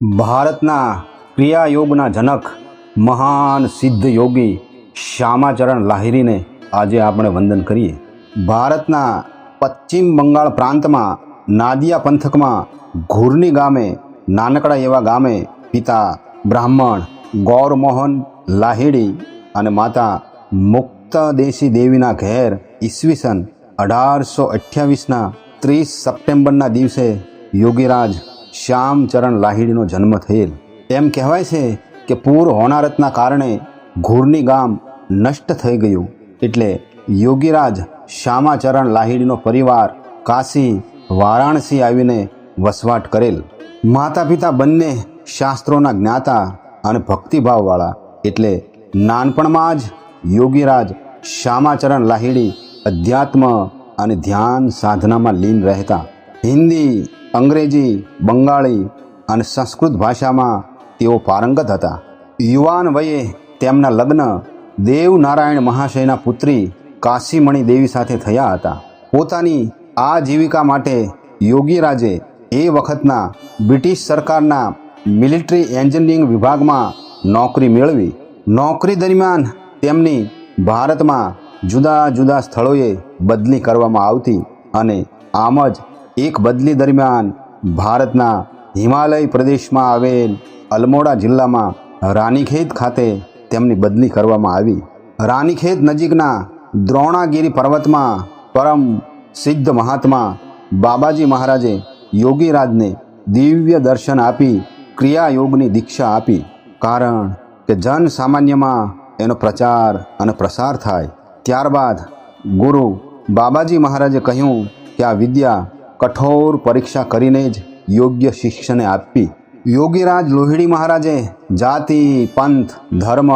ભારતના ક્રિયાયોગના જનક મહાન સિદ્ધ યોગી શ્યામાચરણ લાહિરીને આજે આપણે વંદન કરીએ. ભારતના પશ્ચિમ બંગાળ પ્રાંતમાં નાદિયા પંથકમાં ઘુરની ગામે, નાનકડા એવા ગામે પિતા બ્રાહ્મણ ગૌરમોહન લાહિડી અને માતા મુક્તદેશી દેવીના ઘેર ઈસવીસન અઢારસો અઠ્યાવીસના ત્રીસ સપ્ટેમ્બરના દિવસે યોગીરાજ શ્યામચરણ લાહિડીનો જન્મ થયેલ. એમ કહેવાય છે કે પૂર હોનારતના કારણે ઘુરની ગામ નષ્ટ થઈ ગયું. એટલે યોગીરાજ શ્યામાચરણ લાહિડીનો પરિવાર કાશી, વારાણસી આવીને વસવાટ કરેલ. માતા પિતા બંને શાસ્ત્રોના જ્ઞાતા અને ભક્તિભાવવાળા. એટલે નાનપણમાં જ યોગીરાજ શ્યામાચરણ લાહિડી અધ્યાત્મ અને ધ્યાન સાધનામાં લીન રહેતા. હિન્દી અંગ્રેજી, બંગાળી અને સંસ્કૃત ભાષામાં તેઓ પારંગત હતા. યુવાન વયે તેમના લગ્ન દેવનારાયણ મહાશયના પુત્રી કાશીમણી દેવી સાથે થયા હતા. પોતાની આજીવિકા માટે યોગીરાજે એ વખતના બ્રિટિશ સરકારના મિલિટરી એન્જિનિયરિંગ વિભાગમાં નોકરી મેળવી. નોકરી દરમિયાન તેમની ભારતમાં જુદા જુદા સ્થળોએ બદલી કરવામાં આવતી અને આમ જ એક બદલી દરમિયાન ભારતના હિમાલય પ્રદેશમાં આવેલ અલમોડા જિલ્લામાં રાનીખેત ખાતે તેમની બદલી કરવામાં આવી. રાનીખેત નજીકના દ્રોણાગીરી પર્વતમાં પરમ સિદ્ધ મહાત્મા બાબાજી મહારાજે યોગીરાજને દિવ્ય દર્શન આપી ક્રિયાયોગની દીક્ષા આપી. કારણ કે જન સામાન્યમાં એનો પ્રચાર અને પ્રસાર થાય. ત્યારબાદ ગુરુ બાબાજી મહારાજે કહ્યું કે આ વિદ્યા કઠોર પરીક્ષા કરીને જ યોગ્ય શિક્ષણને આપવી યોગીરાજ લોહિડી મહારાજે જાતિ, પંથ, ધર્મ,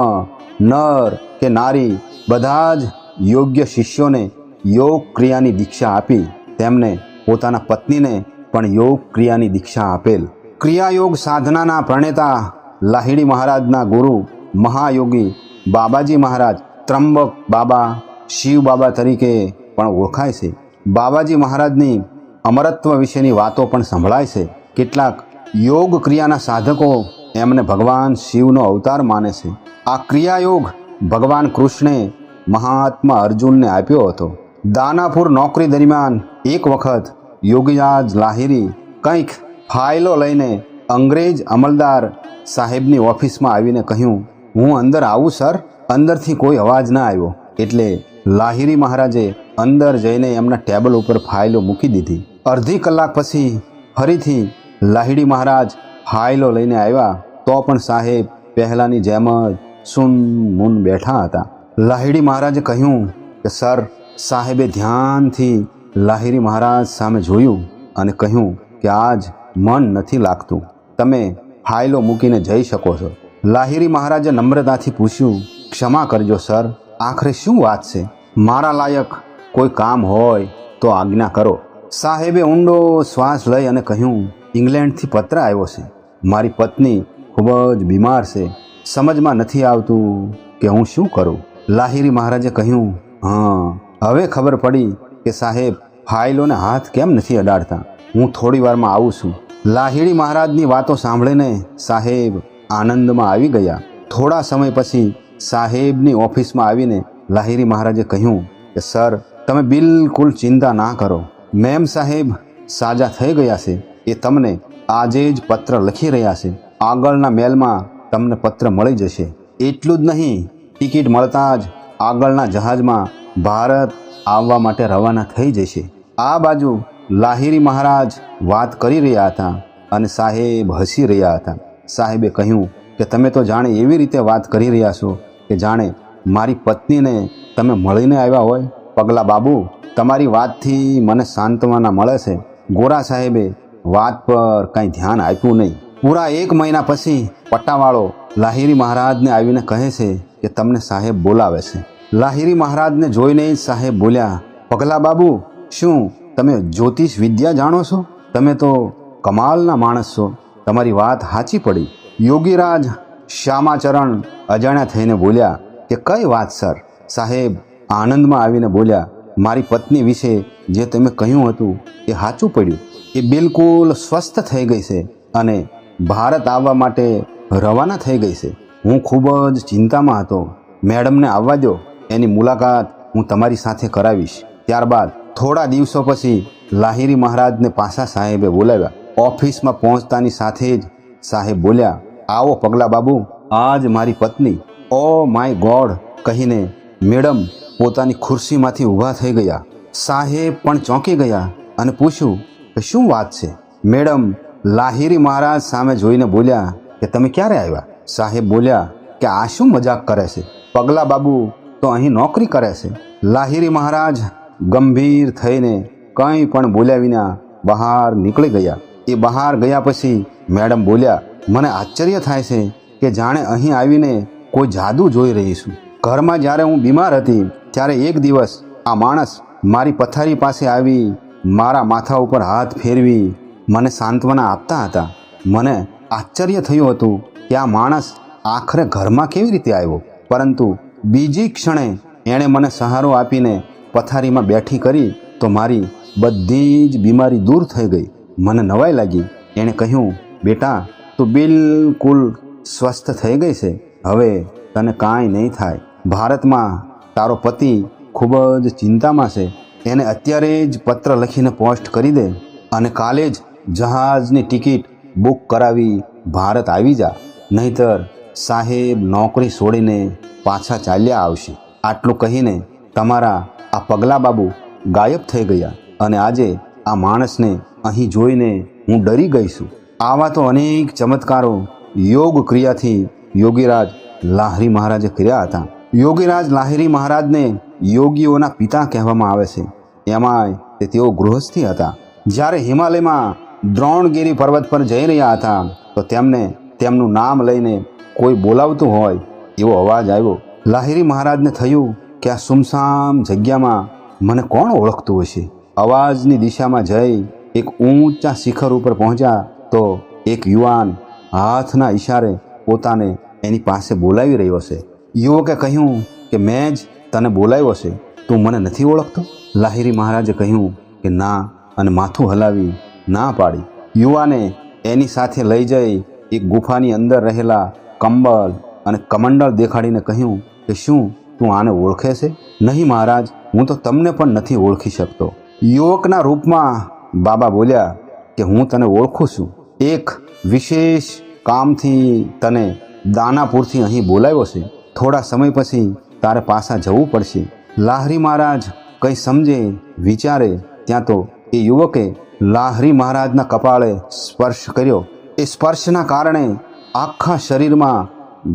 નર કે નારી બધા જ યોગ્ય શિષ્યોને યોગ ક્રિયાની દીક્ષા આપી. તેમને પોતાના પત્નીને પણ યોગ ક્રિયાની દીક્ષા આપેલ. ક્રિયાયોગ સાધનાના પ્રણેતા લાહિડી મહારાજના ગુરુ મહાયોગી બાબાજી મહારાજ ત્રંબક બાબા શિવ બાબા તરીકે પણ ઓળખાય છે. બાબાજી મહારાજની અમરત્વ વિશેની વાતો પણ સંભળાય છે. કેટલાક યોગ ક્રિયાના સાધકો એમને ભગવાન શિવનો અવતાર માને છે. આ ક્રિયાયોગ ભગવાન કૃષ્ણે મહાત્મા અર્જુનને આપ્યો હતો. દાનાપુર નોકરી દરમિયાન એક વખત યોગીરાજ લાહિરી કંઈક ફાઇલો લઈને અંગ્રેજ અમલદાર સાહેબની ઓફિસમાં આવીને કહ્યું, હું અંદર આવું, સર. અંદરથી કોઈ અવાજ ના આવ્યો. એટલે લાહિરી મહારાજે અંદર જઈને એમના ટેબલ ઉપર ફાઇલો મૂકી દીધી. અડધી કલાક પછી ફરીથી લાહિડી મહારાજ ફાઇલો લઈને આવ્યા. તો પણ સાહેબ પહેલાંની જેમ જ સુન મૂન બેઠા હતા. લાહિડી મહારાજે કહ્યું કે, સર, સાહેબે ધ્યાનથી લાહિરી મહારાજ સામે જોયું અને કહ્યું કે, આજ મન નથી લાગતું. તમે ફાઇલો મૂકીને જઈ શકો છો. લાહિરી મહારાજે નમ્રતાથી પૂછ્યું, ક્ષમા કરજો, સર. આખરે શું વાત છે? મારા લાયક કોઈ કામ હોય તો આજ્ઞા કરો. સાહેબે ઊંડો શ્વાસ લઈ અને કહ્યું, ઇંગ્લેન્ડથી પત્ર આવ્યો છે. મારી પત્ની ખૂબ જ બીમાર છે. સમજમાં નથી આવતું કે હું શું કરું. લાહિરી મહારાજે કહ્યું, હા, હવે ખબર પડી કે સાહેબ, ફાઇલોને હાથ કેમ નથી અડાડતા? હું થોડી વારમાં આવું છું. લાહિડી મહારાજની વાતો સાંભળીને સાહેબ આનંદમાં આવી ગયા. થોડા સમય પછી સાહેબની ઓફિસમાં આવીને લાહિરી મહારાજે કહ્યું કે, સર, તમે બિલકુલ ચિંતા ના કરો. મેમ સાહેબ સાજા થઈ ગયા છે. એ તમને આજે જ પત્ર લખી રહ્યા છે. આગળના મેલમાં તમને પત્ર મળી જશે. એટલું જ નહીં, ટિકિટ મળતા જ આગળના જહાજમાં ભારત આવવા માટે રવાના થઈ જશે. આ બાજુ લાહિરી મહારાજ વાત કરી રહ્યા હતા અને સાહેબ હસી રહ્યા હતા. સાહેબે કહ્યું કે તમે તો જાણે એવી રીતે વાત કરી રહ્યા છો કે જાણે મારી પત્નીને તમે મળીને આવ્યા હોય. પગલા બાબુ તમારી વાતથી મને સાંત્વના મળે છે. ગોરા સાહેબે વાત પર કંઈ ધ્યાન આપ્યું નહીં. પૂરા એક મહિના પછી પટ્ટાવાળો લાહિરી મહારાજને આવીને કહે છે કે તમને સાહેબ બોલાવે છે. લાહિરી મહારાજને જોઈને જ સાહેબ બોલ્યા, પગલા બાબુ, શું તમે જ્યોતિષ વિદ્યા જાણો છો? તમે તો કમાલના માણસ છો. તમારી વાત સાચી પડી. યોગીરાજ શ્યામાચરણ અજાણ્યા થઈને બોલ્યા, કે કઈ વાત, સર? સાહેબ આનંદમાં આવીને બોલ્યા મારી પત્ની વિશે જે તમે કહ્યું હતું એ સાચું પડ્યું. એ બિલકુલ સ્વસ્થ થઈ ગઈ છે અને ભારત આવવા માટે રવાના થઈ ગઈ છે. હું ખૂબ જ ચિંતામાં હતો. મેડમને આવવા દો. એની મુલાકાત હું તમારી સાથે કરાવીશ. ત્યારબાદ થોડા દિવસો પછી લાહિરી મહારાજને પાછા સાહેબે બોલાવ્યા. ઓફિસમાં પહોંચતાની સાથે જ સાહેબ બોલ્યા, આવો પગલા બાબુ, આજ મારી પત્ની. ઓ માય ગોડ, કહીને મેડમ પોતાની ખુરશીમાંથી ઊભા થઈ ગયા. સાહેબ પણ ચોંકી ગયા અને પૂછ્યું કે શું વાત છે? મેડમ, લાહિરી મહારાજ સામે જોઈને બોલ્યા કે, તમે ક્યારે આવ્યા? સાહેબ બોલ્યા કે, આ શું મજાક કરે છે? પગલા બાબુ તો અહીં નોકરી કરે છે. લાહિરી મહારાજ ગંભીર થઈને કંઈ પણ બોલ્યા વિના બહાર નીકળી ગયા. એ બહાર ગયા પછી મેડમ બોલ્યા, મને આશ્ચર્ય થાય છે કે જાણે અહીં આવીને કોઈ જાદુ જોઈ રહી છું. ઘરમાં જ્યારે હું બીમાર હતી, ત્યારે એક દિવસ આ માણસ મારી પથારી પાસે આવી, મારા માથા ઉપર હાથ ફેરવી, મને સાંત્વના આપતા હતા. મને આશ્ચર્ય થયું હતું કે આ માણસ આખરે ઘરમાં કેવી રીતે આવ્યો. પરંતુ બીજી ક્ષણે એણે મને સહારો આપીને પથારીમાં બેઠી કરી, તો મારી બધી જ બીમારી દૂર થઈ ગઈ. મને નવાઈ લાગી. એણે કહ્યું, બેટા, તું બિલકુલ સ્વસ્થ થઈ ગઈ છે. હવે તને કાંઈ નહીં થાય. ભારતમાં તારો પતિ ખૂબ જ ચિંતામાં છે. એને અત્યારે જ પત્ર લખીને પોસ્ટ કરી દે અને કાલે જ જહાજની ટિકિટ બુક કરાવી ભારત આવી જા. નહીતર સાહેબ નોકરી છોડીને પાછા ચાલ્યા આવશે. આટલું કહીને તમારા આ પગલા બાબુ ગાયબ થઈ ગયા અને આજે આ માણસને અહીં જોઈને હું ડરી ગઈ છું. આવા તો અનેક ચમત્કારો યોગ ક્રિયાથી યોગીરાજ લાહરી મહારાજે કર્યા હતા. યોગીરાજ લાહિરી મહારાજને યોગીઓના પિતા કહેવામાં આવે છે. એમાંય તે તેઓ ગૃહસ્થી હતા. જ્યારે હિમાલયમાં દ્રોણગીરી પર્વત પર જઈ રહ્યા હતા, તો તેમને તેમનું નામ લઈને કોઈ બોલાવતું હોય એવો અવાજ આવ્યો. લાહિરી મહારાજને થયું કે આ સુમસામ જગ્યામાં મને કોણ ઓળખતું હશે? અવાજની દિશામાં જઈ એક ઊંચા શિખર ઉપર પહોંચ્યા તો એક યુવાન હાથના ઈશારે પોતાને એની પાસે બોલાવી રહ્યો છે. યુવકે કહ્યું કે, મેં જ તને બોલાવ્યો છે. તું મને નથી ઓળખતો? લાહિરી મહારાજે કહ્યું કે, ના. અને માથું હલાવી ના પાડી. યુવાને એની સાથે લઈ જઈ એક ગુફાની અંદર રહેલા કંબલ અને કમંડળ દેખાડીને કહ્યું કે, શું તું આને ઓળખે છે? નહીં મહારાજ, હું તો તમને પણ નથી ઓળખી શકતો. યુવકના રૂપમાં બાબા બોલ્યા કે, હું તને ઓળખું છું. એક વિશેષ કામથી તને દાનાપુરથી અહીં બોલાવ્યો છે. થોડા સમય પછી તારે પાછા જવું પડશે. લાહરી મહારાજ કંઈ સમજે, વિચારે, ત્યાં તો એ યુવકે લાહરી મહારાજના કપાળે સ્પર્શ કર્યો. એ સ્પર્શના કારણે આખા શરીરમાં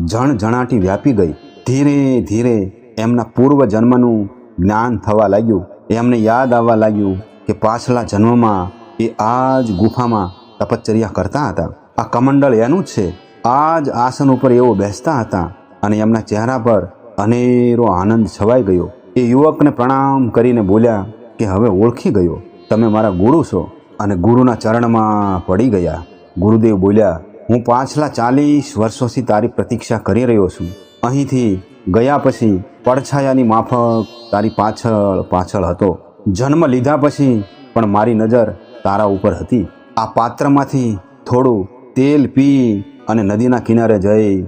જણજણાટી વ્યાપી ગઈ. ધીરે ધીરે એમના પૂર્વ જન્મનું જ્ઞાન થવા લાગ્યું. એમને યાદ આવવા લાગ્યું કે પાછલા જન્મમાં એ આ જ ગુફામાં તપશ્ચર્યા કરતા હતા. આ કમંડળ એનું જ છે. આ જ આસન ઉપર એઓ બેસતા હતા. અને એમના ચહેરા પર અનેરો આનંદ છવાઈ ગયો. એ યુવકને પ્રણામ કરીને બોલ્યા કે, હવે ઓળખી ગયો. તમે મારા ગુરુ છો. અને ગુરુના ચરણમાં પડી ગયા. ગુરુદેવ બોલ્યા, હું પાછલા ચાલીસ વર્ષોથી તારી પ્રતીક્ષા કરી રહ્યો છું. અહીંથી ગયા પછી પડછાયાની માફક તારી પાછળ પાછળ હતો. જન્મ લીધા પછી પણ મારી નજર તારા ઉપર હતી. આ પાત્રમાંથી થોડું તેલ પી અને નદીના કિનારે જઈ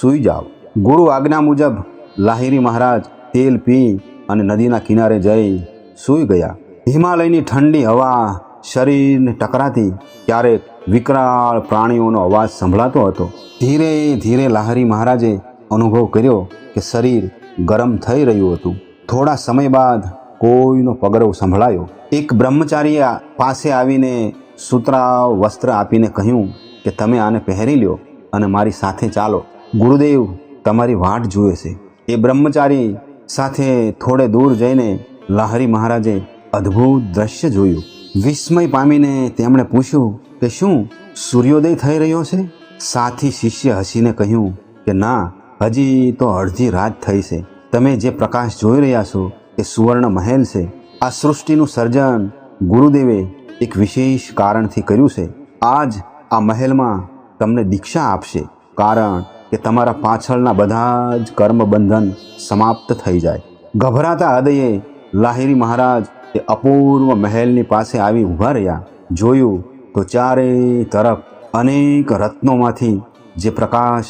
સૂઈ જાઓ ગુરુ આજ્ઞા મુજબ લાહિરી મહારાજ તેલ પી અને નદીના કિનારે જઈ સૂઈ ગયા. હિમાલયની ઠંડી હવા શરીરને ટકરાતી ક્યારેક વિકરાળ પ્રાણીઓનો અવાજ સંભળાતો હતો. ધીરે ધીરે લાહરી મહારાજે અનુભવ કર્યો કે શરીર ગરમ થઈ રહ્યું હતું. થોડા સમય બાદ કોઈનો પગરવ સંભળાયો. એક બ્રહ્મચારીએ પાસે આવીને સૂત્રા વસ્ત્ર આપીને કહ્યું કે તમે આને પહેરી લ્યો અને મારી સાથે ચાલો. ગુરુદેવ તમારી વાટ જુએ છે. એ બ્રહ્મચારી સાથે થોડે દૂર જઈને લાહરી મહારાજે અદ્ભુત દ્રશ્ય જોયું. વિસ્મય પામીને તેમણે પૂછ્યું કે શું સૂર્યોદય થઈ રહ્યો છે? સાથી શિષ્ય હસીને કહ્યું કે ના, હજી તો અડધી રાત થઈ છે. તમે જે પ્રકાશ જોઈ રહ્યા છો એ સુવર્ણ મહેલ છે. આ સૃષ્ટિનું સર્જન ગુરુદેવે એક વિશેષ કારણથી કર્યું છે. આજ આ મહેલમાં તમને દીક્ષા આપશે. કારણ કે તમારા પાછળના બધા જ કર્મ બંધન સમાપ્ત થઈ જાય. ગભરાતા હૃદયે લાહિરી મહારાજ એ અપૂર્વ મહેલની પાસે આવી ઊભા રહ્યા. જોયું તો ચારે તરફ અનેક રત્નોમાંથી જે પ્રકાશ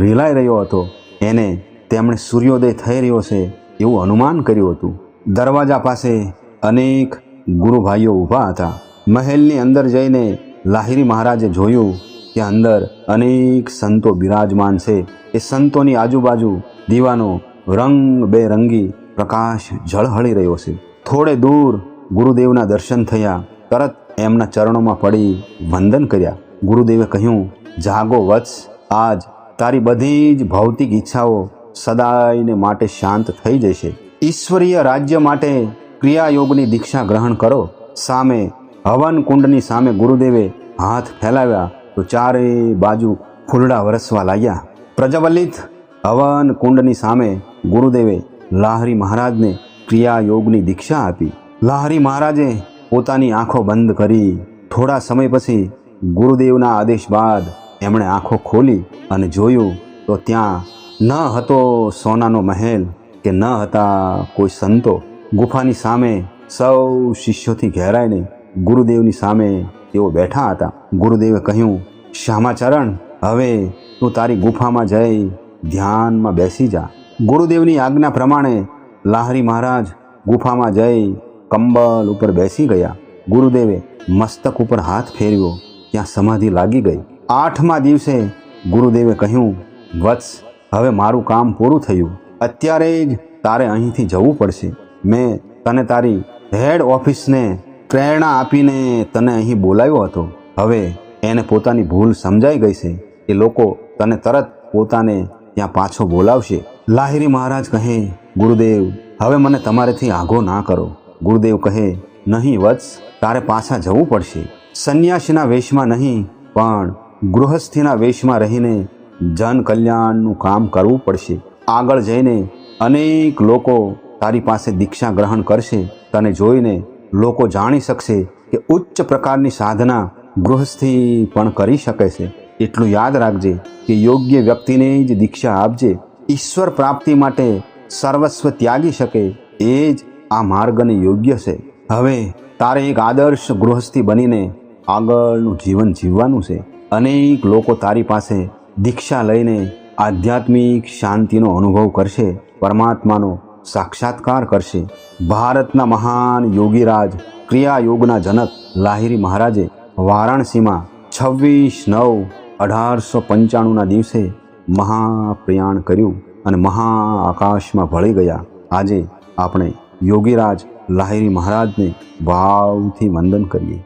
રેલાઈ રહ્યો હતો, એને તેમણે સૂર્યોદય થઈ રહ્યો છે એવું અનુમાન કર્યું હતું. દરવાજા પાસે અનેક ગુરુભાઈઓ ઊભા હતા. મહેલની અંદર જઈને લાહિરી મહારાજે જોયું કે અંદર અનેક સંતો બિરાજમાન છે. એ સંતોની આજુબાજુ દીવાનો રંગ બેરંગી પ્રકાશ ઝળહળી રહ્યો છે. થોડે દૂર ગુરુદેવના દર્શન થયા, તરત એમના ચરણોમાં પડી વંદન કર્યા. ગુરુદેવે કહ્યું, જાગો વત્સ, આજ તારી બધી જ ભૌતિક ઈચ્છાઓ સદાયને માટે શાંત થઈ જશે. ઈશ્વરીય રાજ્ય માટે ક્રિયાયોગની દીક્ષા ગ્રહણ કરો. સામે હવન કુંડની સામે ગુરુદેવે હાથ ફેલાવ્યા. તો ચારે બાજુ ફૂલડા વરસવા લાગ્યા. પ્રજ્વલિત હવન કુંડની સામે ગુરુદેવે લાહરી મહારાજને ક્રિયાયોગની દીક્ષા આપી. લાહરી મહારાજે પોતાની આંખો બંધ કરી થોડા સમય પછી ગુરુદેવના આદેશ બાદ એમણે આંખો ખોલી અને જોયું તો ત્યાં ન હતો સોનાનો મહેલ કે ન હતા કોઈ સંતો. ગુફાની સામે સૌ શિષ્યોથી ઘેરાઈને ગુરુદેવની સામે તેઓ બેઠા હતા. ગુરુદેવે કહ્યું શ્યામાચરણ હવે તું તારી ગુફામાં જઈ ધ્યાનમાં બેસી જા. ગુરુદેવની આજ્ઞા પ્રમાણે લાહરી મહારાજ ગુફામાં જઈ કંબલ ઉપર બેસી ગયા. ગુરુદેવે મસ્તક ઉપર હાથ ફેરવ્યો. ત્યાં સમાધિ લાગી ગઈ. આઠમા દિવસે ગુરુદેવે કહ્યું, વત્સ, હવે મારું કામ પૂરું થયું. અત્યારે જ તારે અહીંથી જવું પડશે. મેં તને તારી હેડ ઓફિસને પ્રેરણા આપીને તને અહીં બોલાવ્યો હતો. હવે એને પોતાની ભૂલ સમજાઈ ગઈ છે એ લોકો તને તરત પોતાને ત્યાં પાછો બોલાવશે. લાહિરી મહારાજ કહે, ગુરુદેવ, હવે મને તમારેથી આઘો ના કરો. ગુરુદેવ કહે, નહીં વત્સ, તારે પાછા જવું પડશે. સંન્યાસીના વેશમાં નહીં, પણ ગૃહસ્થીના વેશમાં રહીને જન કલ્યાણનું કામ કરવું પડશે. આગળ જઈને અનેક લોકો તારી પાસે દીક્ષા ગ્રહણ કરશે. તને જોઈને લોકો જાણી શકશે કે ઉચ્ચ પ્રકારની સાધના ગૃહસ્થી પણ કરી શકે છે. એટલું યાદ રાખજે કે યોગ્ય વ્યક્તિને જ દીક્ષા આપજે. ઈશ્વર પ્રાપ્તિ માટે સર્વસ્વ ત્યાગી શકે એ જ આ માર્ગને યોગ્ય છે. હવે તારે એક આદર્શ ગૃહસ્થી બનીને આગળનું જીવન જીવવાનું છે. અનેક લોકો તારી પાસે દીક્ષા લઈને આધ્યાત્મિક શાંતિનો અનુભવ કરશે. પરમાત્માનો સાક્ષાત્કાર કરશે. ભારતના મહાન યોગીરાજ ક્રિયા યોગના જનક લાહિરી મહારાજે વારાણસીમાં છવ્વીસ નવ અઢારસો પંચાણુંના દિવસે મહાપ્રયાણ કર્યું અને મહા આકાશમાં ભળી ગયા. આજે આપણે યોગીરાજ લાહિરી મહારાજને ભાવથી વંદન કરીએ.